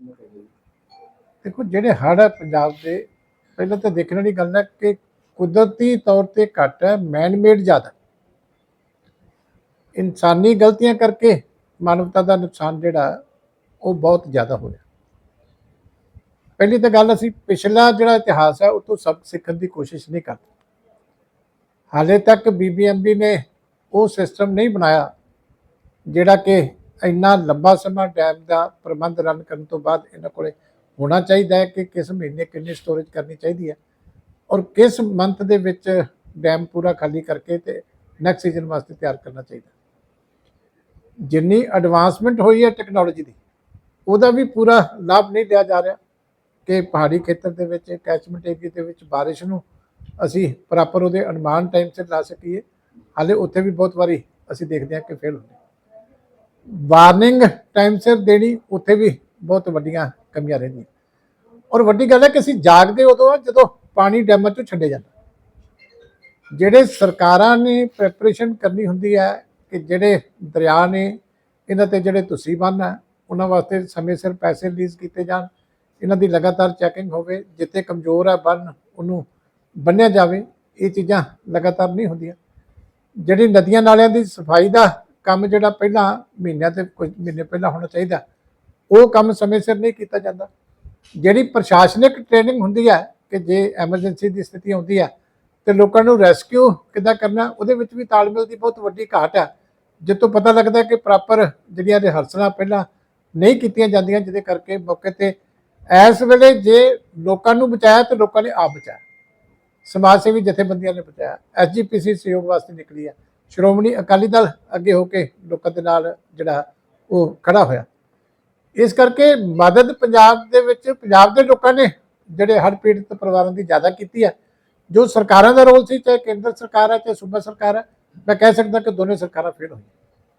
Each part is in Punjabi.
ਦੇਖੋ, ਜਿਹੜੇ ਹੜ੍ਹ ਹੈ ਪੰਜਾਬ ਦੇ, ਪਹਿਲਾਂ ਤਾਂ ਦੇਖਣ ਵਾਲੀ ਗੱਲ ਹੈ ਕਿ ਕੁਦਰਤੀ ਤੌਰ ਤੇ ਘੱਟ ਹੈ ਮੈਨਮੇਡ ਜ਼ਿਆਦਾ। ਇਨਸਾਨੀ ਗਲਤੀਆਂ ਕਰਕੇ ਮਾਨਵਤਾ ਦਾ ਨੁਕਸਾਨ ਜਿਹੜਾ ਉਹ ਬਹੁਤ ਜ਼ਿਆਦਾ ਹੋ ਰਿਹਾ। ਪਹਿਲੀ ਤਾਂ ਗੱਲ ਅਸੀਂ ਪਿਛਲਾ ਜਿਹੜਾ ਇਤਿਹਾਸ ਹੈ, ਉਹ ਤੋਂ ਸਭ ਸਿੱਖਣ ਦੀ ਕੋਸ਼ਿਸ਼ ਨਹੀਂ ਕਰਦੇ। ਹਾਲੇ ਤੱਕ ਬੀਬੀਐਮਬੀ ਨੇ ਉਹ ਸਿਸਟਮ ਨਹੀਂ ਬਣਾਇਆ, ਜਿਹੜਾ ਕਿ ਇੰਨਾ ਲੰਬਾ ਸਮਾਂ ਡੈਮ ਦਾ ਪ੍ਰਬੰਧ ਰਨ ਕਰਨ ਤੋਂ ਬਾਅਦ ਇਹਨਾਂ ਕੋਲੇ ਹੋਣਾ ਚਾਹੀਦਾ ਹੈ ਕਿ ਕਿਸ ਮਹੀਨੇ ਕਿੰਨੀ ਸਟੋਰੇਜ ਕਰਨੀ ਚਾਹੀਦੀ ਹੈ ਔਰ ਕਿਸ ਮੰਥ ਦੇ ਵਿੱਚ ਡੈਮ ਪੂਰਾ ਖਾਲੀ ਕਰਕੇ ਤੇ ਨੈਕਸਟ ਸੀਜ਼ਨ ਵਾਸਤੇ ਤਿਆਰ ਕਰਨਾ ਚਾਹੀਦਾ ਜਿੰਨੀ ਐਡਵਾਂਸਮੈਂਟ ਹੋਈ ਹੈ ਟੈਕਨੋਲੋਜੀ ਦੀ, ਉਹਦਾ ਵੀ ਪੂਰਾ ਲਾਭ ਨਹੀਂ ਲਿਆ ਜਾ ਰਿਹਾ ਕਿ ਪਹਾੜੀ ਖੇਤਰ ਦੇ ਵਿੱਚ ਕੈਚਮੈਂਟ ਏਰੀਆ ਦੇ ਵਿੱਚ ਬਾਰਿਸ਼ ਨੂੰ ਅਸੀਂ ਪ੍ਰੋਪਰ ਉਹਦੇ ਅਨੁਮਾਨ ਟਾਈਮ ਸਿਰ ਲਾ ਸਕੀਏ। ਹਾਲੇ ਉੱਥੇ ਵੀ ਬਹੁਤ ਵਾਰੀ ਅਸੀਂ ਦੇਖਦੇ ਹਾਂ ਕਿ ਫੇਲ ਹੁੰਦੇ ਵਾਰਨਿੰਗ ਟਾਈਮ ਸਿਰ ਦੇਣੀ, ਉੱਥੇ ਵੀ ਬਹੁਤ ਵੱਡੀਆਂ ਕਮੀਆਂ ਰਹਿੰਦੀਆਂ। ਔਰ ਵੱਡੀ ਗੱਲ ਹੈ ਕਿ ਅਸੀਂ ਜਾਗਦੇ ਉਦੋਂ ਆ ਜਦੋਂ ਪਾਣੀ ਡੈਮਾਂ ਚੋਂ ਛੱਡੇ ਜਾਂਦਾ। ਜਿਹੜੇ ਸਰਕਾਰਾਂ ਨੇ ਪ੍ਰੈਪਰੇਸ਼ਨ ਕਰਨੀ ਹੁੰਦੀ ਹੈ ਕਿ ਜਿਹੜੇ ਦਰਿਆ ਨੇ, ਇਹਨਾਂ ਤੇ ਜਿਹੜੇ ਤੁਸੀਂ ਬੰਨ ਹੈ ਉਹਨਾਂ ਵਾਸਤੇ ਸਮੇਂ ਸਿਰ ਪੈਸੇ ਰਿਲੀਜ਼ ਕੀਤੇ ਜਾਣ, ਇਹਨਾਂ ਦੀ ਲਗਾਤਾਰ ਚੈਕਿੰਗ ਹੋਵੇ, ਜਿੱਥੇ ਕਮਜ਼ੋਰ ਹੈ ਬੰਨ, ਉਹਨੂੰ ਬੰਨਿਆ ਜਾਵੇ, ਇਹ ਚੀਜ਼ਾਂ ਲਗਾਤਾਰ ਨਹੀਂ ਹੁੰਦੀਆਂ। ਜਿਹੜੀ ਨਦੀਆਂ ਨਾਲਿਆਂ ਦੀ ਸਫ਼ਾਈ ਦਾ ਕੰਮ ਜਿਹੜਾ ਪਹਿਲਾਂ ਮਹੀਨਿਆਂ ਤੇ ਕੁਝ ਮਹੀਨੇ ਪਹਿਲਾਂ ਹੋਣਾ ਚਾਹੀਦਾ, ਉਹ ਕੰਮ ਸਮੇਂ ਸਿਰ ਨਹੀਂ ਕੀਤਾ ਜਾਂਦਾ। ਜਿਹੜੀ ਪ੍ਰਸ਼ਾਸਨਿਕ ਟ੍ਰੇਨਿੰਗ ਹੁੰਦੀ ਹੈ ਕਿ ਜੇ ਐਮਰਜੈਂਸੀ ਦੀ ਸਥਿਤੀ ਆਉਂਦੀ ਹੈ ਤੇ ਲੋਕਾਂ ਨੂੰ ਰੈਸਕਿਊ ਕਿੱਦਾਂ ਕਰਨਾ, ਉਹਦੇ ਵਿੱਚ ਵੀ ਤਾਲਮੇਲ ਦੀ ਬਹੁਤ ਵੱਡੀ ਘਾਟ ਹੈ। ਜਿੱਥੋਂ ਪਤਾ ਲੱਗਦਾ ਕਿ ਪ੍ਰੋਪਰ ਜਿਹੜੀਆਂ ਰਿਹਰਸਲਾਂ ਪਹਿਲਾਂ ਨਹੀਂ ਕੀਤੀਆਂ ਜਾਂਦੀਆਂ, ਜਿਹਦੇ ਕਰਕੇ ਮੌਕੇ ਤੇ ਇਸ ਵੇਲੇ ਜੇ ਲੋਕਾਂ ਨੂੰ ਬਚਾਇਆ ਤੇ ਲੋਕਾਂ ਨੇ ਆਪ ਬਚਾਇਆ। ਸਮਾਜ ਸੇਵੀ ਜਥੇਬੰਦੀਆਂ ਨੇ ਬਚਾਇਆ। ਐਸਜੀਪੀਸੀ ਸਹਿਯੋਗ ਵਾਸਤੇ ਨਿਕਲੀ ਹੈ। ਸ਼੍ਰੋਮਣੀ ਅਕਾਲੀ ਦਲ ਅੱਗੇ ਹੋ ਕੇ ਲੋਕਾਂ ਦੇ ਨਾਲ ਜਿਹੜਾ ਉਹ ਖੜਾ ਹੋਇਆ। ਇਸ ਕਰਕੇ ਮਦਦ ਪੰਜਾਬ ਦੇ ਵਿੱਚ ਪੰਜਾਬ ਦੇ ਲੋਕਾਂ ਨੇ ਜਿਹੜੇ ਹੜ੍ਹ ਪੀੜਤ ਪਰਿਵਾਰਾਂ ਦੀ ਜ਼ਿਆਦਾ ਕੀਤੀ ਹੈ ਜੋ ਸਰਕਾਰਾਂ ਦਾ ਰੋਲ ਸੀ ਚਾਹੇ ਕੇਂਦਰ ਸਰਕਾਰ ਹੈ ਚਾਹੇ ਸੂਬਾ ਸਰਕਾਰ ਹੈ ਮੈਂ ਕਹਿ ਸਕਦਾ ਕਿ ਦੋਨੇ ਸਰਕਾਰਾਂ ਫੇਲ ਹੋਈਆਂ।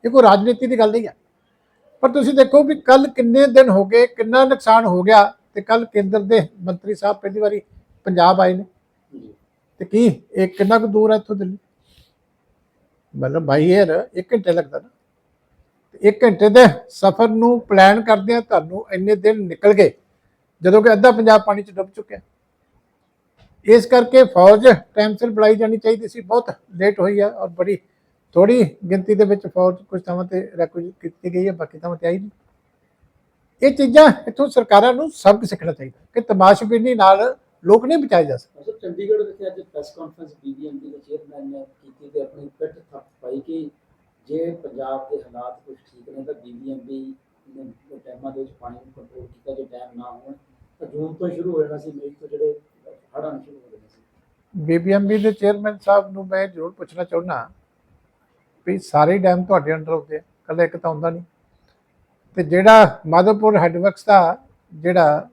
ਇਹ ਕੋਈ ਰਾਜਨੀਤੀ ਦੀ ਗੱਲ ਨਹੀਂ ਹੈ। ਪਰ ਤੁਸੀਂ ਦੇਖੋ ਵੀ ਕੱਲ ਕਿੰਨੇ ਦਿਨ ਹੋ ਗਏ ਕਿੰਨਾ ਨੁਕਸਾਨ ਹੋ ਗਿਆ ਤੇ ਕੱਲ ਕੇਂਦਰ ਦੇ ਮੰਤਰੀ ਸਾਹਿਬ ਪਹਿਲੀ ਵਾਰੀ ਪੰਜਾਬ ਆਏ ਨੇ। ਤੇ ਕੀ ਇਹ ਕਿੰਨਾ ਕੁ ਦੂਰ ਹੈ ਇੱਥੋਂ ਦਿੱਲੀ? ਮਤਲਬ ਬਾਈ ਏਅਰ 1 ਘੰਟੇ ਲੱਗਦਾ ਨਾ। ਤੇ 1 ਘੰਟੇ ਦੇ ਸਫ਼ਰ ਨੂੰ ਪਲਾਨ ਕਰਦੇ ਆ ਤੁਹਾਨੂੰ ਇੰਨੇ ਦਿਨ ਨਿਕਲ ਗਏ, ਜਦੋਂ ਕਿ ਅੱਧਾ ਪੰਜਾਬ ਪਾਣੀ 'ਚ ਡੁੱਬ ਚੁੱਕਿਆ। ਇਸ ਕਰਕੇ ਫੌਜ ਟਾਈਮ ਸਿਰ ਬੁਲਾਈ ਜਾਣੀ ਚਾਹੀਦੀ ਸੀ, ਬਹੁਤ ਲੇਟ ਹੋਈ ਹੈ ਔਰ ਬੜੀ ਥੋੜੀ ਗਿਣਤੀ ਦੇ ਵਿੱਚ ਫੌਜ ਕੁਝ ਥਾਵਾਂ ਤੇ ਰੈਕੂਜ ਕੀਤੀ ਗਈ ਹੈ ਬਾਕੀ ਥਾਵਾਂ ਤੇ ਆਈ ਨਹੀਂ। ਇਹ ਚੀਜ਼ਾਂ ਇੱਥੋਂ ਸਰਕਾਰਾਂ ਨੂੰ ਸਬਕ ਸਿੱਖਣਾ ਚਾਹੀਦਾ, ਕਿ ਤਮਾਸ਼ਬੀਨੀ ਨਾਲ ਲੋਕ ਨਹੀਂ ਬਚਾਏ ਜਾ ਸਕਦੇ। ਸਰ ਚੰਡੀਗੜ੍ਹ ਵਿਖੇ ਅੱਜ ਪ੍ਰੈਸ ਕਾਨਫਰੰਸ ਬੀਬੀਐਮਪੀ ਦੇ ਚੇਅਰਮੈਨ ਨੇ ਕੀਤੀ ਤੇ ਆਪਣੀ ਪਿੱਠ ਥੱਪ ਪਾਈ ਕਿ ਜੇ ਪੰਜਾਬ ਦੇ ਹਾਲਾਤ ਕੁਝ ਠੀਕ ਨੇ ਤਾਂ ਬੀਬੀਐਮਪੀ ਨੇ ਡੈਮਾਂ ਦੇ ਵਿੱਚ ਪਾਣੀ ਨੂੰ ਕੰਟਰੋਲ ਕੀਤਾ ਜੇ ਡੈਮ ਨਾ ਹੋਣ ਤਾਂ ਜੂਨ ਤੋਂ ਸ਼ੁਰੂ ਹੋ ਜਾਣਾ ਸੀ ਮਈ ਤੋਂ ਜਿਹੜੇ ਹੜ੍ਹਾਂ ਸ਼ੁਰੂ ਹੋ ਜਾਣੇ ਸੀ। ਬੀਬੀਐਮਬੀ ਦੇ ਚੇਅਰਮੈਨ ਸਾਹਿਬ ਨੂੰ ਮੈਂ ਜ਼ਰੂਰ ਪੁੱਛਣਾ ਚਾਹੁੰਦਾ ਵੀ ਸਾਰੇ ਡੈਮ ਤੁਹਾਡੇ ਅੰਡਰ ਹੁੰਦੇ ਆ ਕੱਲਾ ਇੱਕ ਤਾਂ ਹੁੰਦਾ ਨਹੀਂ। ਤੇ ਜਿਹੜਾ ਮਾਧੋਪੁਰ ਹੈਡਵਰਕਸ ਦਾ ਜਿਹੜਾ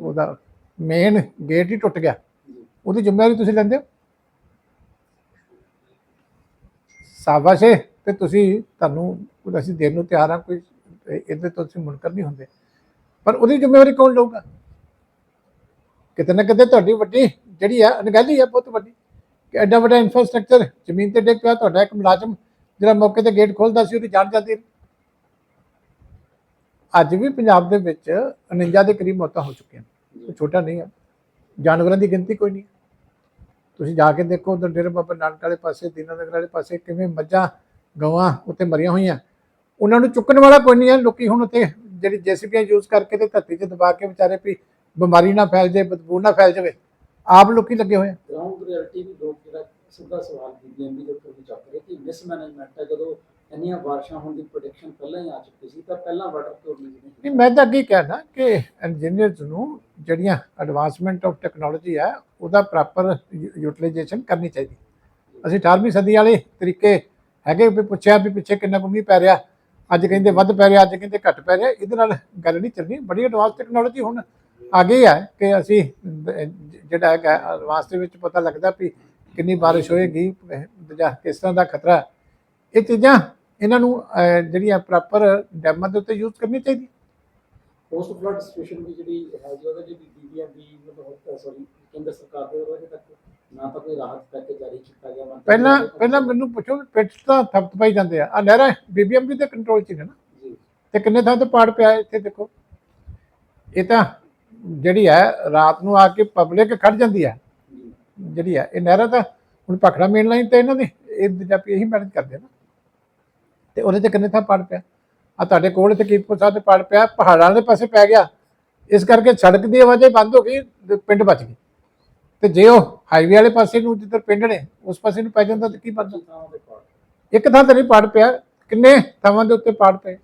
ਉਹਦਾ ਮੇਨ ਗੇਟ ਹੀ ਟੁੱਟ ਗਿਆ। ਉਹਦੀ ਜ਼ਿੰਮੇਵਾਰੀ ਤੁਸੀਂ ਲੈਂਦੇ ਹੋ? ਸ਼ਾਬਾਸ਼ ਏ, ਤੇ ਤੁਸੀਂ ਤੁਹਾਨੂੰ ਅਸੀਂ ਦੇਣ ਨੂੰ ਤਿਆਰ ਹਾਂ ਕੋਈ ਇਹਦੇ ਤੋਂ ਤੁਸੀਂ ਮੁਨਕਰ ਨਹੀਂ ਹੁੰਦੇ। ਪਰ ਉਹਦੀ ਜ਼ਿੰਮੇਵਾਰੀ ਕੌਣ ਲਊਗਾ? ਕਿਤੇ ਨਾ ਕਿਤੇ ਤੁਹਾਡੀ ਵੱਡੀ ਜਿਹੜੀ ਹੈ ਅਣਗਹਿਲੀ ਹੈ ਬਹੁਤ ਵੱਡੀ। ਕਿ ਐਡਾ ਵੱਡਾ ਇਨਫਰਾਸਟ੍ਰਕਚਰ ਜ਼ਮੀਨ ਤੇ ਡਿੱਗ ਪਿਆ, ਤੁਹਾਡਾ ਇੱਕ ਮੁਲਾਜ਼ਮ ਜਿਹੜਾ ਮੌਕੇ ਤੇ ਗੇਟ ਖੋਲਦਾ ਸੀ, ਉਹਦੀ ਜਾਨ ਜਾਂਦੀ। ਅੱਜ ਵੀ ਪੰਜਾਬ ਦੇ ਵਿੱਚ 49 ਦੇ ਕਰੀਬ ਮੌਤਾਂ ਹੋ ਚੁੱਕੀਆਂ ਕੋਈ ਛੋਟਾ ਨਹੀਂ ਹੈ। ਜਾਨਵਰਾਂ ਦੀ ਗਿਣਤੀ ਕੋਈ ਨਹੀਂ ਤੁਸੀਂ ਜਾ ਕੇ ਦੇਖੋ ਉਧਰ ਡੇਰੇ ਬਾਬਾ ਨਾਨਕ ਵਾਲੇ ਪਾਸੇ ਦੀਨਾਨਗਰ ਵਾਲੇ ਪਾਸੇ ਕਿਵੇਂ ਮੱਝਾਂ ਗਵਾਂ ਉੱਤੇ ਮਰੀਆਂ ਹੋਈਆਂ। ਉਹਨਾਂ ਨੂੰ ਚੁੱਕਣ ਵਾਲਾ ਕੋਈ ਨਹੀਂ ਹੈ। ਲੋਕੀ ਹੁਣ ਉੱਤੇ ਜਿਹੜੀ ਜੇਸੀਬੀਆਂ ਯੂਜ਼ ਕਰਕੇ ਤੇ ਧਰਤੀ 'ਚ ਦਬਾ ਕੇ ਵਿਚਾਰੇ ਵੀ ਬਿਮਾਰੀ ਨਾ ਫੈਲ ਜਾਏ ਬਦਬੂ ਨਾ ਫੈਲ ਜਾਵੇ। ਆਪ ਲੋਕੀ ਲੱਗੇ ਹੋਏ ਗਰਾਊਂਡ ਰਿਐਲਿਟੀ ਵੀ ਲੋਕ ਜਿਹੜਾ ਸਿੱਧਾ ਸਵਾਲ ਬੀਬੀਐਮਪੀ ਦੇ ਉੱਤੇ ਵੀ ਚੱਕ ਰਹੇ ਕਿ ਮਿਸਮੈਨੇਜਮੈਂਟ ਹੈ। ਜਦੋਂ ਇੰਨੀਆਂ ਬਾਰਿਸ਼ਾਂ ਹੋਣ ਦੀ ਪ੍ਰੋਡਕਸ਼ਨ ਪਹਿਲਾਂ ਹੀ ਆ ਚੁੱਕੀ ਸੀ ਤਾਂ ਪਹਿਲਾਂ ਵਾਟਰ ਕਿਉਂ ਨਹੀਂ ਮੈਂ ਤਾਂ ਅੱਗੇ ਕਹਿਣਾ ਕਿ ਇੰਜੀਨੀਅਰਸ ਨੂੰ ਜਿਹੜੀਆਂ ਐਡਵਾਂਸਮੈਂਟ ਆਫ ਟੈਕਨੋਲੋਜੀ ਹੈ, ਉਹਦਾ ਪ੍ਰੋਪਰ ਯੂਟਿਲਾਈਜੇਸ਼ਨ ਕਰਨੀ ਚਾਹੀਦੀ। ਅਸੀਂ 18ਵੀਂ ਸਦੀ ਵਾਲੇ ਤਰੀਕੇ ਹੈਗੇ ਵੀ ਪੁੱਛਿਆ ਵੀ ਪਿੱਛੇ ਕਿੰਨਾ ਕੁ ਮੀਂਹ ਪੈ ਰਿਹਾ, ਅੱਜ ਕਹਿੰਦੇ ਵੱਧ ਪੈ ਰਿਹਾ, ਅੱਜ ਕਹਿੰਦੇ ਘੱਟ ਪੈ ਰਿਹਾ, ਇਹਦੇ ਨਾਲ ਗੱਲ ਨਹੀਂ ਚੱਲਣੀ। ਬੜੀ ਐਡਵਾਂਸ ਟੈਕਨੋਲੋਜੀ ਹੁਣ ਆ ਗਈ ਹੈ ਕਿ ਅਸੀਂ ਜਿਹੜਾ ਹੈਗਾ ਐਡਵਾਂਸ ਦੇ ਵਿੱਚ ਪਤਾ ਲੱਗਦਾ ਵੀ ਕਿੰਨੀ ਬਾਰਿਸ਼ ਹੋਏਗੀ, ਜਾਂ ਕਿਸ ਤਰ੍ਹਾਂ ਦਾ ਖਤਰਾ। ਇਹ ਚੀਜ਼ਾਂ ਇਹਨਾਂ ਨੂੰ ਜਿਹੜੀਆਂ ਪ੍ਰੋਪਰ ਡੈਮਾਂ ਦੇ ਉੱਤੇ ਯੂਜ਼ ਕਰਨੀ ਚਾਹੀਦੀ ਪੋਸਟ ਫਲੱਡ ਸਿਚੁਏਸ਼ਨ ਦੀ ਜਿਹੜੀ ਹੈ ਜੀ ਉਹਦੇ ਲਈ ਬੀਬੀਐਮਬੀ ਮਤਲਬ ਸੌਰੀ ਕੇਂਦਰ ਸਰਕਾਰ ਦੇ ਵੱਲੋਂ ਅਜੇ ਤੱਕ ਨਾ ਤਾਂ ਕੋਈ ਰਾਹਤ ਪੈਕੇਜ ਜਾਰੀ ਕੀਤਾ ਗਿਆ ਮੰਤਰੀ ਪਹਿਲਾਂ ਪਹਿਲਾਂ ਮੈਨੂੰ ਪੁੱਛੋ ਪਿੱਛ ਤਾਂ ਥਪਤ ਪਾਈ ਜਾਂਦੇ ਆ। ਆ ਨਹਿਰਾਂ ਬੀਬੀਐਮਬੀ ਦੇ ਕੰਟਰੋਲ 'ਚ ਹੀ ਨੇ ਨਾ। ਜੀ। ਤੇ ਕਿੰਨੇ ਥਾਂ ਤੇ ਪਾੜ ਪਿਆ ਇੱਥੇ ਦੇਖੋ। ਇਹ ਤਾਂ ਜਿਹੜੀ ਹੈ ਰਾਤ ਨੂੰ ਆ ਕੇ ਪਬਲਿਕ ਖੜ ਜਾਂਦੀ ਹੈ। ਜਿਹੜੀ ਹੈ ਇਹ ਨਹਿਰਾਂ ਤਾਂ ਹੁਣ ਭਖੜਾ ਮੇਨ ਲਾਈਨ ਤੇ ਇਹਨਾਂ ਦੇ ਇਹ ਪੰਜਾਬੀ ਇਹੀ ਮੈਨੇਜ ਕਰਦੇ ਨਾ। ਤੇ ਉਹਦੇ ਤੇ ਕਿੰਨੇ ਥਾਂ ਪੜ ਪਿਆ? ਆ ਤੁਹਾਡੇ ਕੋਲ ਤੇ ਕੀਰਤਪੁਰ ਸਾਹਿਬ ਤੇ ਪੜ ਪਿਆ, ਪਹਾੜਾਂ ਦੇ ਪਾਸੇ ਪੈ ਗਿਆ। ਇਸ ਕਰਕੇ ਸੜਕ ਦੀ ਆਵਾਜੇ ਬੰਦ ਹੋ ਗਈ ਪਿੰਡ ਬਚ ਗਏ। ਤੇ ਜੇ ਉਹ ਹਾਈਵੇ ਵਾਲੇ ਪਾਸੇ ਨੂੰ ਜਿੱਧਰ ਪਿੰਡ ਨੇ, ਉਸ ਪਾਸੇ ਨੂੰ ਪੈ ਜਾਂਦਾ ਤਾਂ ਕੀ ਬਣਦਾ ਥਾਵਾਂ ਇੱਕ ਥਾਂ ਤੇ ਨਹੀਂ ਪੜ ਪਿਆ, ਕਿੰਨੇ ਥਾਵਾਂ ਦੇ ਉੱਤੇ ਪੜ ਪਏ।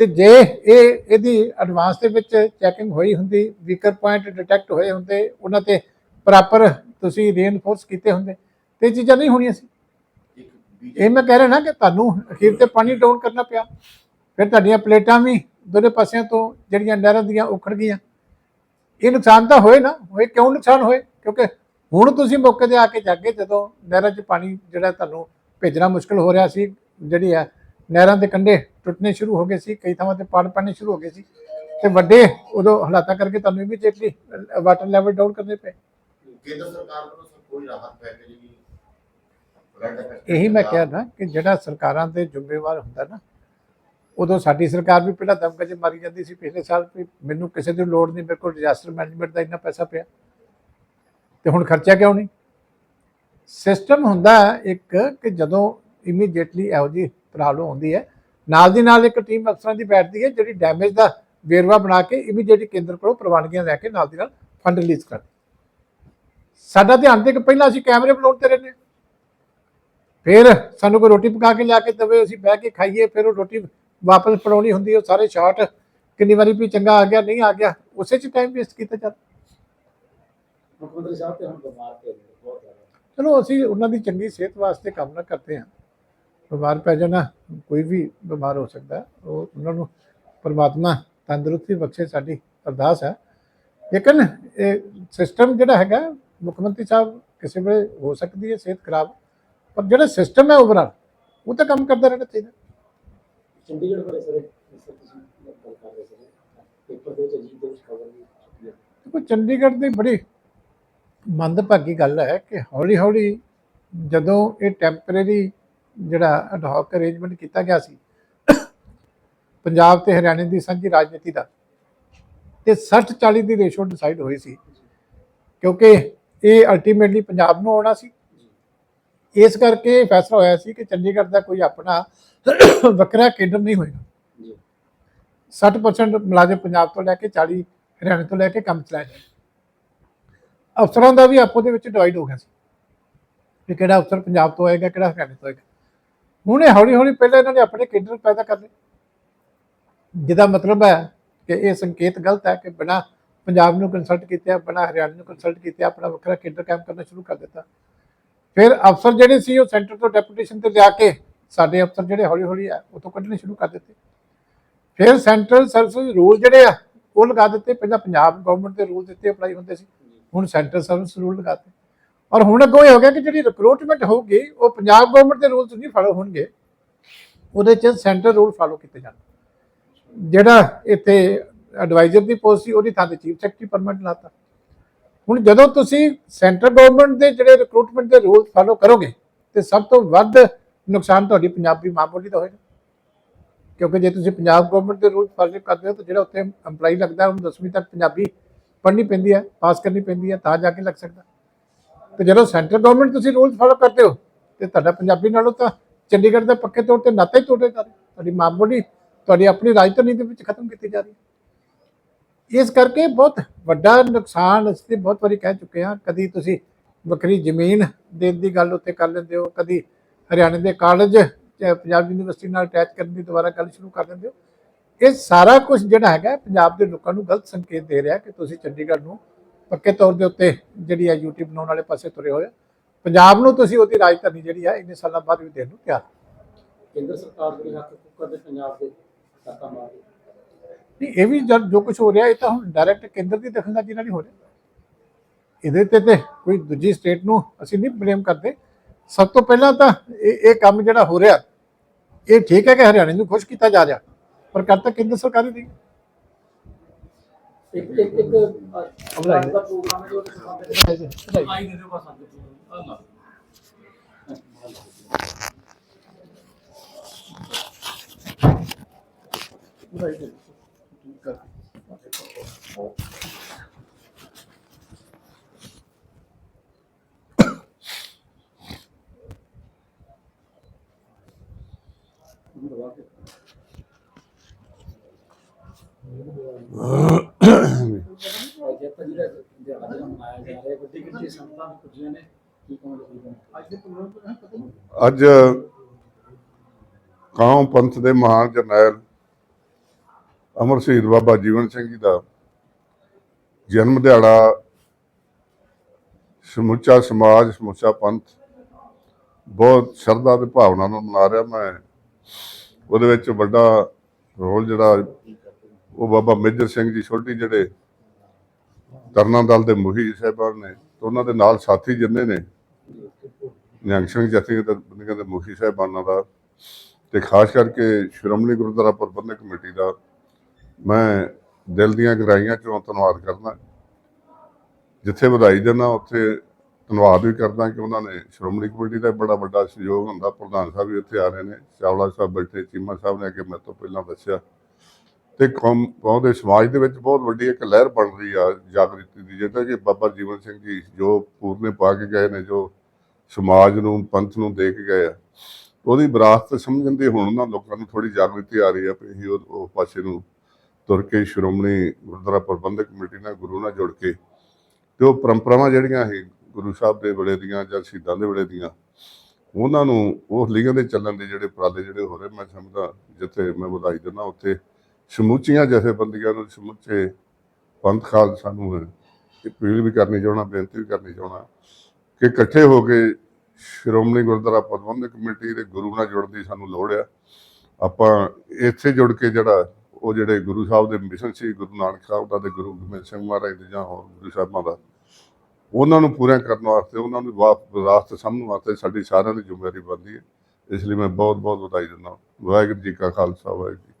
ਤੇ ਜੇ ਇਹ, ਇਹਦੀ ਐਡਵਾਂਸ ਦੇ ਵਿੱਚ ਚੈਕਿੰਗ ਹੋਈ ਹੁੰਦੀ ਵੀਕਰ ਪੁਆਇੰਟ ਡਿਟੈਕਟ ਹੋਏ ਹੁੰਦੇ, ਉਹਨਾਂ ਤੇ ਪ੍ਰੋਪਰ ਤੁਸੀਂ ਰੀਇਨਫੋਰਸ ਕੀਤੇ ਹੁੰਦੇ। ਤੇ ਇਹ ਚੀਜ਼ਾਂ ਨਹੀਂ ਹੋਣੀਆਂ ਸੀ। ਇਹ ਮੈਂ ਕਹਿ ਰਿਹਾ ਨਾ ਕਿ ਤੁਹਾਨੂੰ ਅਖੀਰ ਤੇ ਪਾਣੀ ਡਾਊਨ ਕਰਨਾ ਪਿਆ। ਫਿਰ ਤੁਹਾਡੀਆਂ ਪਲੇਟਾਂ ਵੀ ਦੋਨੇ ਪਾਸਿਆਂ ਤੋਂ ਜਿਹੜੀਆਂ ਨਹਿਰਾਂ ਦੀਆਂ ਉਖੜ ਗਈਆਂ। ਇਹ ਨੁਕਸਾਨ ਤਾਂ ਹੋਏ ਨਾ, ਹੋਏ ਕਿਉਂ ਨੁਕਸਾਨ ਹੋਏ? ਕਿਉਂਕਿ ਹੁਣ ਤੁਸੀਂ ਮੌਕੇ ਤੇ ਆ ਕੇ ਜਾਗੇ, ਜਦੋਂ ਨਹਿਰਾਂ 'ਚ ਪਾਣੀ ਜਿਹੜਾ ਤੁਹਾਨੂੰ ਭੇਜਣਾ ਮੁਸ਼ਕਲ ਹੋ ਰਿਹਾ ਸੀ, ਜਿਹੜੀ ਹੈ ਨਹਿਰਾਂ ਦੇ ਕੰਢੇ ਟੁੱਟਣੇ ਸ਼ੁਰੂ ਹੋ ਗਏ ਸੀ, ਕਈ ਥਾਵਾਂ ਤੇ ਪਾੜ ਪੈਣੇ ਸ਼ੁਰੂ ਹੋ ਗਏ ਸੀ। ਤੇ ਵੱਡੇ ਉਦੋਂ ਹਾਲਾਤਾਂ ਕਰਕੇ ਤੁਹਾਨੂੰ ਇਮੀਡੀਏਟਲੀ ਵਾਟਰ ਲੈਵਲ ਡਾਊਨ ਕਰਨੇ ਪਏ। ਕੇਂਦਰ ਸਰਕਾਰ ਵੱਲੋਂ ਕੋਈ ਰਾਹਤ ਪੈਕੇਜ ਨਹੀਂ ਇਹੀ ਮੈਂ ਕਿਹਾ ਨਾ ਕਿ ਜਿਹੜਾ ਸਰਕਾਰਾਂ ਦੇ ਜ਼ਿੰਮੇਵਾਰ ਹੁੰਦਾ ਨਾ, ਉਦੋਂ ਸਾਡੀ ਸਰਕਾਰ ਵੀ ਪਹਿਲਾਂ ਦਮਕਾ 'ਚ ਮਾਰੀ ਜਾਂਦੀ ਸੀ। ਪਿਛਲੇ ਸਾਲ ਵੀ ਮੈਨੂੰ ਕਿਸੇ ਦੀ ਲੋੜ ਨਹੀਂ, ਮੇਰੇ ਕੋਲ ਡਿਜ਼ਾਸਟਰ ਮੈਨੇਜਮੈਂਟ ਦਾ ਇੰਨਾ ਪੈਸਾ ਪਿਆ। ਤੇ ਹੁਣ ਖਰਚਾ ਕਿਉਂ ਨਹੀਂ? ਸਿਸਟਮ ਹੁੰਦਾ ਇੱਕ ਕਿ ਜਦੋਂ ਇਮੀਡੀਏਟਲੀ ਇਹੋ ਜਿਹੀ ਪ੍ਰੋਬਲਮ ਹੁੰਦੀ ਹੈ, ਨਾਲ ਦੀ ਨਾਲ ਇੱਕ ਟੀਮ ਅਫਸਰਾਂ ਦੀ ਬੈਠਦੀ ਹੈ ਜਿਹੜੀ ਡੈਮੇਜ ਦਾ ਵੇਰਵਾ ਬਣਾ ਕੇ ਇਮੀਡੀਏਟਲੀ ਕੇਂਦਰ ਕੋਲੋਂ ਪ੍ਰਵਾਨਗੀਆਂ ਲੈ ਕੇ ਨਾਲ ਦੀ ਨਾਲ ਫੰਡ ਰਿਲੀਜ਼ ਕਰਦੀ ਸਾਡਾ ਧਿਆਨ ਦੇ ਕਿ ਪਹਿਲਾਂ ਅਸੀਂ ਕੈਮਰੇ ਬਣਾਉਣ ਤੇ ਰਹਿੰਦੇ ਹਾਂ। ਫਿਰ ਸਾਨੂੰ ਕੋਈ ਰੋਟੀ ਪਕਾ ਕੇ ਲਿਆ ਕੇ ਦੇਵੇ ਅਸੀਂ ਬਹਿ ਕੇ ਖਾਈਏ ਫਿਰ ਉਹ ਰੋਟੀ ਵਾਪਸ ਪੜਾਉਣੀ ਹੁੰਦੀ ਉਹ ਸਾਰੇ ਸ਼ਾਟ ਕਿੰਨੀ ਵਾਰੀ ਵੀ ਚੰਗਾ ਆ ਗਿਆ ਨਹੀਂ ਆ ਗਿਆ ਉਸੇ 'ਚ ਟਾਈਮ ਵੇਸਟ ਕੀਤਾ ਜਾਂਦਾ ਮੁੱਖ ਮੰਤਰੀ ਸਾਹਿਬ ਤੇ ਹੁਣ ਬਿਮਾਰ ਪਏ ਨੇ ਬਹੁਤ ਜ਼ਿਆਦਾ। ਚਲੋ ਅਸੀਂ ਉਹਨਾਂ ਦੀ ਚੰਗੀ ਸਿਹਤ ਵਾਸਤੇ ਕਾਮਨਾ ਕਰਦੇ ਹਾਂ। ਬਿਮਾਰ ਪੈ ਜਾਣਾ ਕੋਈ ਵੀ ਬਿਮਾਰ ਹੋ ਸਕਦਾ। ਉਹ ਉਹਨਾਂ ਨੂੰ ਪਰਮਾਤਮਾ ਤੰਦਰੁਸਤੀ ਬਖਸ਼ੇ ਸਾਡੀ ਅਰਦਾਸ ਹੈ। ਲੇਕਿਨ ਇਹ ਸਿਸਟਮ ਜਿਹੜਾ ਹੈਗਾ ਮੁੱਖ ਮੰਤਰੀ ਸਾਹਿਬ ਕਿਸੇ ਵੇਲੇ ਹੋ ਸਕਦੀ ਹੈ ਸਿਹਤ ਖਰਾਬ? ਪਰ ਜਿਹੜਾ ਸਿਸਟਮ ਹੈ ਓਵਰਆਲ ਉਹ ਤਾਂ ਕੰਮ ਕਰਦਾ ਰਹਿਣਾ ਚਾਹੀਦਾ। ਚੰਡੀਗੜ੍ਹ ਬਾਰੇ ਸਰ ਸਰ ਤੁਸੀਂ ਗੱਲ ਕਰ ਰਹੇ ਸੀ ਪੇਪਰ ਦੇ ਵਿੱਚ ਅਜੀਤ ਦੇ ਵਿੱਚ ਖਬਰ ਵੀ ਛਪੀ ਹੈ ਦੇਖੋ ਚੰਡੀਗੜ੍ਹ ਦੀ ਬੜੀ ਮੰਦਭਾਗੀ ਗੱਲ ਹੈ ਕਿ ਹੌਲੀ ਹੌਲੀ ਜਦੋਂ ਇਹ ਟੈਂਪਰੇਰੀ ਜਿਹੜਾ ਅਡਹੌਕ ਅਰੇਂਜਮੈਂਟ ਕੀਤਾ ਗਿਆ ਸੀ ਪੰਜਾਬ ਤੇ ਹਰਿਆਣੇ ਦੀ ਸਾਂਝੀ ਰਾਜਨੀਤੀ ਦਾ ਤੇ 60 40 ਦੀ ਰੇਸ਼ੋ ਡਿਸਾਈਡ ਹੋਈ ਸੀ। ਕਿਉਂਕਿ ਇਹ ਅਲਟੀਮੇਟਲੀ ਪੰਜਾਬ ਨੂੰ ਆਉਣਾ ਸੀ ਇਸ ਕਰਕੇ ਫੈਸਲਾ ਹੋਇਆ ਸੀ ਕਿ ਚੰਡੀਗੜ੍ਹ ਦਾ ਕੋਈ ਆਪਣਾ ਵੱਖਰਾ ਕੇਂਦਰ ਨਹੀਂ ਹੋਏਗਾ। ਜੀ। 60% ਮੁਲਾਜ਼ਮ ਪੰਜਾਬ ਤੋਂ ਲੈ ਕੇ 40 ਹਰਿਆਣੇ ਤੋਂ ਲੈ ਕੇ ਕੰਮ ਚਲਾਇਆ ਜਾਏ ਅਫਸਰਾਂ ਦਾ ਵੀ ਆਪੋ ਦੇ ਵਿੱਚ ਡਿਵਾਈਡ ਹੋ ਗਿਆ ਸੀ ਕਿ ਕਿਹੜਾ ਅਫਸਰ ਪੰਜਾਬ ਤੋਂ ਆਏਗਾ ਕਿਹੜਾ ਹਰਿਆਣੇ ਤੋਂ ਆਏਗਾ। ਹੁਣ ਇਹ ਹੌਲੀ ਹੌਲੀ ਪਹਿਲਾਂ ਇਹਨਾਂ ਨੇ ਆਪਣੇ ਕੇਂਦਰ ਪੈਦਾ ਕਰ ਲਏ। ਜਿਹਦਾ ਮਤਲਬ ਹੈ ਕਿ ਇਹ ਸੰਕੇਤ ਗਲਤ ਹੈ ਕਿ ਬਿਨਾ ਪੰਜਾਬ ਨੂੰ ਕੰਸਲਟ ਕੀਤੇ ਬਿਨਾ ਹਰਿਆਣਾ ਨੂੰ ਕੰਸਲਟ ਕੀਤੇ ਆਪਣਾ ਵੱਖਰਾ ਕੇਂਦਰ ਕਾਇਮ ਕਰਨਾ ਸ਼ੁਰੂ ਕਰ ਦਿੱਤਾ। ਫਿਰ ਅਫਸਰ ਜਿਹੜੇ ਸੀ ਉਹ ਸੈਂਟਰ ਤੋਂ ਡੈਪੂਟੇਸ਼ਨ ਤੇ ਲਿਆ ਕੇ ਸਾਡੇ ਅਫਸਰ ਜਿਹੜੇ ਹੌਲੀ ਹੌਲੀ ਆ, ਉਹ ਤੋਂ ਕੱਢਣੇ ਸ਼ੁਰੂ ਕਰ ਦਿੱਤੇ। ਫਿਰ ਸੈਂਟਰਲ ਸਰਵਿਸ ਰੂਲ ਜਿਹੜੇ ਆ, ਉਹ ਲਗਾ ਦਿੱਤੇ। ਪਹਿਲਾਂ ਪੰਜਾਬ ਗਵਰਨਮੈਂਟ ਦੇ ਰੂਲ ਦਿੱਤੇ ਅਪਲਾਈ ਹੁੰਦੇ ਸੀ। ਹੁਣ ਸੈਂਟਰਲ ਸਰਵਿਸ ਰੂਲ ਲਗਾਤੇ ਔਰ ਹੁਣ ਅੱਗੋਂ ਇਹ ਹੋ ਗਿਆ ਕਿ ਜਿਹੜੀ ਰਿਕਰੂਟਮੈਂਟ ਹੋਊਗੀ, ਉਹ ਪੰਜਾਬ ਗਵਰਨਮੈਂਟ ਦੇ ਰੂਲਸ ਨਹੀਂ ਫਾਲੋ ਹੋਣਗੇ। ਉਹਦੇ ਚ ਸੈਂਟਰ ਰੂਲ ਫਾਲੋ ਕੀਤੇ ਜਾਣ। ਜਿਹੜਾ ਇੱਥੇ ਐਡਵਾਈਜ਼ਰ ਦੀ ਪੋਸਟ ਸੀ, ਉਹਦੀ ਥਾਂ ਤੇ ਚੀਫ ਸੈਕਟਰੀ ਪਰਮਨੈਂਟ ਲਾਤਾ। ਹੁਣ ਜਦੋਂ ਤੁਸੀਂ ਸੈਂਟਰ ਗਵਰਨਮੈਂਟ ਦੇ ਜਿਹੜੇ ਰਿਕਰੂਟਮੈਂਟ ਦੇ ਰੂਲ ਫਾਲੋ ਕਰੋਗੇ, ਤੇ ਸਭ ਤੋਂ ਵੱਧ ਨੁਕਸਾਨ ਤੁਹਾਡੀ ਪੰਜਾਬੀ ਮਾਂ ਬੋਲੀ ਦਾ ਹੋਏਗਾ। ਕਿਉਂਕਿ ਜੇ ਤੁਸੀਂ ਪੰਜਾਬ ਗਵਰਨਮੈਂਟ ਦੇ ਰੂਲ ਫਾਲੋ ਕਰਦੇ ਹੋ, ਤਾਂ ਜਿਹੜਾ ਉੱਥੇ EMPLOYE ਲੱਗਦਾ, ਉਹਨੂੰ 10ਵੀਂ ਤੱਕ ਪੰਜਾਬੀ ਪੜ੍ਹਨੀ ਪੈਂਦੀ ਹੈ ਪਾਸ ਕਰਨੀ ਪੈਂਦੀ ਹੈ, ਤਾਂ ਜਾ ਕੇ ਲੱਗ ਸਕਦਾ। ਤੇ ਜਦੋਂ ਸੈਂਟਰ ਗਵਰਨਮੈਂਟ ਤੁਸੀਂ ਰੂਲ ਫਾਲੋ ਕਰਦੇ ਹੋ, ਤੇ ਤੁਹਾਡਾ ਪੰਜਾਬੀ ਨਾਲੋਂ ਤਾਂ ਚੰਡੀਗੜ੍ਹ ਦੇ ਪੱਕੇ ਤੌਰ ਤੇ ਨਾਤੇ ਹੀ ਟੁੱਟੇ ਜਾ ਰਿਹਾ। ਤੁਹਾਡੀ ਮਾਂ ਬੋਲੀ, ਤੁਹਾਡੀ ਆਪਣੀ ਰਾਜਧਾਨੀ ਦੇ ਵਿੱਚ ਖਤਮ ਕੀਤੀ ਜਾ ਰਹੀ ਹੈ। ਇਸ ਕਰਕੇ ਬਹੁਤ ਵੱਡਾ ਨੁਕਸਾਨ ਅਸੀਂ ਤੇ ਬਹੁਤ ਵਾਰੀ ਕਹਿ ਚੁੱਕੇ ਹਾਂ, ਕਦੀ ਤੁਸੀਂ ਵੱਖਰੀ ਜ਼ਮੀਨ ਦੇਣ ਦੀ ਗੱਲ ਉੱਤੇ ਕਰ ਲੈਂਦੇ ਹੋ, ਕਦੀ ਹਰਿਆਣੇ ਦੇ ਕਾਲਜ ਪੰਜਾਬ ਯੂਨੀਵਰਸਿਟੀ ਨਾਲ ਅਟੈਚ ਕਰਨ ਦੀ ਦੁਬਾਰਾ ਗੱਲ ਸ਼ੁਰੂ ਕਰ ਦਿੰਦੇ ਹੋ। ਇਹ ਸਾਰਾ ਕੁਝ ਜਿਹੜਾ ਹੈਗਾ ਪੰਜਾਬ ਦੇ ਲੋਕਾਂ ਨੂੰ ਗਲਤ ਸੰਕੇਤ ਦੇ ਰਿਹਾ ਕਿ ਤੁਸੀਂ ਚੰਡੀਗੜ੍ਹ ਨੂੰ ਪੱਕੇ ਤੌਰ ਦੇ ਉੱਤੇ ਜਿਹੜੀ ਹੈ ਯੂਟੀ ਬਣਾਉਣ ਵਾਲੇ ਪਾਸੇ ਤੁਰੇ ਹੋਏ ਹੋ। ਪੰਜਾਬ ਨੂੰ ਤੁਸੀਂ ਉਹਦੀ ਰਾਜਧਾਨੀ ਜਿਹੜੀ ਹੈ ਇੰਨੇ ਸਾਲਾਂ ਬਾਅਦ ਵੀ ਦੇਣ ਨੂੰ ਤਿਆਰ ਕੇਂਦਰ ਸਰਕਾਰ ਦੇ ਹੱਕ ਕੁੱਕਰ ਦੇ ਪੰਜਾਬ ਦੇ ਧੱਕਾ ਮਾਰ ਨਹੀਂ ਇਹ ਵੀ ਜਦ ਜੋ ਕੁਝ ਹੋ ਰਿਹਾ ਇਹ ਤਾਂ ਹੁਣ ਡਾਇਰੈਕਟ ਕੇਂਦਰ ਦੀ ਦਖਲਅੰਦਾਜ਼ੀ ਨਾਲ ਹੀ ਹੋ ਰਿਹਾ। ਇਹਦੇ ਤੇ ਤੇ ਕੋਈ ਦੂਜੀ ਸਟੇਟ ਨੂੰ ਅਸੀਂ ਨਹੀਂ ਬਲੇਮ ਕਰਦੇ। ਸਭ ਤੋਂ ਪਹਿਲਾਂ ਤਾਂ ਇਹ ਇਹ ਕੰਮ ਜਿਹੜਾ ਹੋ ਰਿਹਾ ਇਹ ਠੀਕ ਹੈ ਕਿ ਹਰਿਆਣੇ ਨੂੰ ਖੁਸ਼ ਕੀਤਾ ਜਾ ਰਿਹਾ ਪਰ ਕਰਤਾ ਕੇਂਦਰ ਸਰਕਾਰ ਹੀ ਨਹੀਂ। ਇੱਕ ਇੱਕ ਇੱਕ ਦਾ ਪ੍ਰੋਗਰਾਮ ਹੈ ਜੋ ਆਈ ਦੇ ਦਿਓ ਬਸ ਅੱਜ ਅੱਲਾ ਅੱਜ ਕਾਉਂ ਪੰਥ ਦੇ ਮਹਾਨ ਜਰਨੈਲ ਅਮਰ ਸ਼ਹੀਦ ਬਾਬਾ ਜੀਵਨ ਸਿੰਘ ਜੀ ਦਾ ਜਨਮ ਦਿਹਾੜਾ, ਸਮੁੱਚਾ ਸਮਾਜ, ਸਮੁੱਚਾ ਪੰਥ, ਬਹੁਤ ਸ਼ਰਧਾ ਤੇ ਭਾਵਨਾ ਨਾਲ ਮਨਾ ਰਿਹਾ ਮੈਂ। ਉਹਦੇ ਵਿੱਚ ਵੱਡਾ ਰੋਲ ਜਿਹੜਾ, ਉਹ ਬਾਬਾ ਮੇਜਰ ਸਿੰਘ ਜੀ ਛੋਟੀ ਜਿਹੜੇ ਤਰਨਾ ਦਲ ਦੇ ਮੁਖੀ ਸਾਹਿਬਾਨ ਨੇ, ਤੇ ਉਹਨਾਂ ਦੇ ਨਾਲ ਸਾਥੀ ਜਿੰਨੇ ਨੇ, ਨਿਹੰਗ ਸਿੰਘ ਜਥੇ ਦੇ ਦੇ ਮੁਖੀ ਸਾਹਿਬਾਨਾਂ ਦਾ, ਤੇ ਖਾਸ ਕਰਕੇ ਸ਼੍ਰੋਮਣੀ ਗੁਰਦੁਆਰਾ ਪ੍ਰਬੰਧਕ ਕਮੇਟੀ ਦਾ ਮੈਂ ਦਿਲ ਦੀਆਂ ਗਹਿਰਾਈਆਂ ਚੋਂ ਧੰਨਵਾਦ ਕਰਦਾ। ਜਿੱਥੇ ਵਧਾਈ ਦਿੰਦਾ, ਉੱਥੇ ਧੰਨਵਾਦ ਵੀ ਕਰਦਾ ਕਿ ਉਹਨਾਂ ਨੇ ਸ਼੍ਰੋਮਣੀ ਕਮੇਟੀ ਦਾ ਬੜਾ ਵੱਡਾ ਸਹਿਯੋਗ ਹੁੰਦਾ। ਪ੍ਰਧਾਨ ਸਾਹਿਬ ਵੀ ਇੱਥੇ ਆ ਰਹੇ ਨੇ ਚਾਵਲਾ ਸਾਹਿਬ ਬੈਠੇ, ਚੀਮਾ ਸਾਹਿਬ ਨੇ ਅੱਗੇ ਮੇਰੇ ਤੋਂ ਪਹਿਲਾਂ ਦੱਸਿਆ। ਤੇ ਕੌਮ ਕੌਮ ਦੇ ਸਮਾਜ ਦੇ ਵਿੱਚ ਬਹੁਤ ਵੱਡੀ ਇੱਕ ਲਹਿਰ ਬਣ ਰਹੀ ਆ ਜਾਗ੍ਰਿਤੀ ਦੀ ਜਿਹੜਾ ਕਿ ਬਾਬਾ ਜੀਵਨ ਸਿੰਘ ਜੀ ਜੋ ਪੂਰਨੇ ਪਾ ਕੇ ਗਏ ਨੇ, ਜੋ ਸਮਾਜ ਨੂੰ, ਪੰਥ ਨੂੰ ਦੇ ਕੇ ਗਏ ਆ। ਉਹਦੀ ਵਿਰਾਸਤ ਸਮਝਣ ਦੀ ਹੁਣ ਉਹਨਾਂ ਲੋਕਾਂ ਨੂੰ ਥੋੜੀ ਜਾਗ੍ਰਿਤੀ ਆ ਰਹੀ ਆ, ਵੀ ਉਹ ਪਾਸੇ ਨੂੰ ਤੁਰ ਕੇ ਸ਼੍ਰੋਮਣੀ ਗੁਰਦੁਆਰਾ ਪ੍ਰਬੰਧਕ ਕਮੇਟੀ ਨਾਲ ਗੁਰੂ ਨਾਲ ਜੁੜ ਕੇ ਤੇ ਉਹ ਪਰੰਪਰਾਵਾਂ ਜਿਹੜੀਆਂ ਸੀ, ਗੁਰੂ ਸਾਹਿਬ ਦੇ ਵੇਲੇ ਦੀਆਂ ਜਾਂ ਸ਼ਹੀਦਾਂ ਦੇ ਵੇਲੇ ਦੀਆਂ, ਉਹਨਾਂ ਨੂੰ ਉਹ ਲੀਗਾਂ ਦੇ ਚੱਲਣ ਦੇ ਜਿਹੜੇ ਉਪਰਾਲੇ ਜਿਹੜੇ ਹੋ ਰਹੇ, ਮੈਂ ਸਮਝਦਾ ਜਿੱਥੇ ਮੈਂ ਵਧਾਈ ਦਿੰਦਾ ਉੱਥੇ ਸਮੁੱਚੀਆਂ ਜਥੇਬੰਦੀਆਂ ਨੂੰ ਸਮੁੱਚੇ ਪੰਥ ਖਾਲਸਾ ਨੂੰ ਅਪੀਲ ਵੀ ਕਰਨੀ ਚਾਹਣਾ ਬੇਨਤੀ ਵੀ ਕਰਨੀ ਚਾਹਣਾ ਕਿ ਇਕੱਠੇ ਹੋ ਕੇ ਸ਼੍ਰੋਮਣੀ ਗੁਰਦੁਆਰਾ ਪ੍ਰਬੰਧਕ ਕਮੇਟੀ ਦੇ ਗੁਰੂ ਨਾਲ ਜੁੜਨ ਦੀ ਸਾਨੂੰ ਲੋੜ ਆ। ਆਪਾਂ ਇੱਥੇ ਜੁੜ ਕੇ ਜਿਹੜਾ ਉਹ ਜਿਹੜੇ ਗੁਰੂ ਸਾਹਿਬ ਦੇ ਮਿਸ਼ਨ ਸੀ, ਗੁਰੂ ਨਾਨਕ ਸਾਹਿਬ ਦਾ ਤੇ ਗੁਰੂ ਗੋਬਿੰਦ ਸਿੰਘ ਮਹਾਰਾਜ ਦੇ ਜਾਂ ਹੋਰ ਗੁਰੂ ਸਾਹਿਬਾਂ ਦਾ, ਉਹਨਾਂ ਨੂੰ ਪੂਰਾ ਕਰਨ ਵਾਸਤੇ, ਉਹਨਾਂ ਨੂੰ ਵਾਪ ਰਾਸਤੇ ਸਾਹਮਣ ਵਾਸਤੇ ਸਾਡੀ ਸਾਰਿਆਂ ਦੀ ਜ਼ਿੰਮੇਵਾਰੀ ਬਣਦੀ ਹੈ। ਇਸ ਲਈ ਮੈਂ ਬਹੁਤ ਬਹੁਤ ਵਧਾਈ ਦਿੰਦਾ ਵਾਹਿਗੁਰੂ ਜੀ ਕਾ ਖਾਲਸਾ, ਵਾਹਿਗੁਰੂ ਜੀ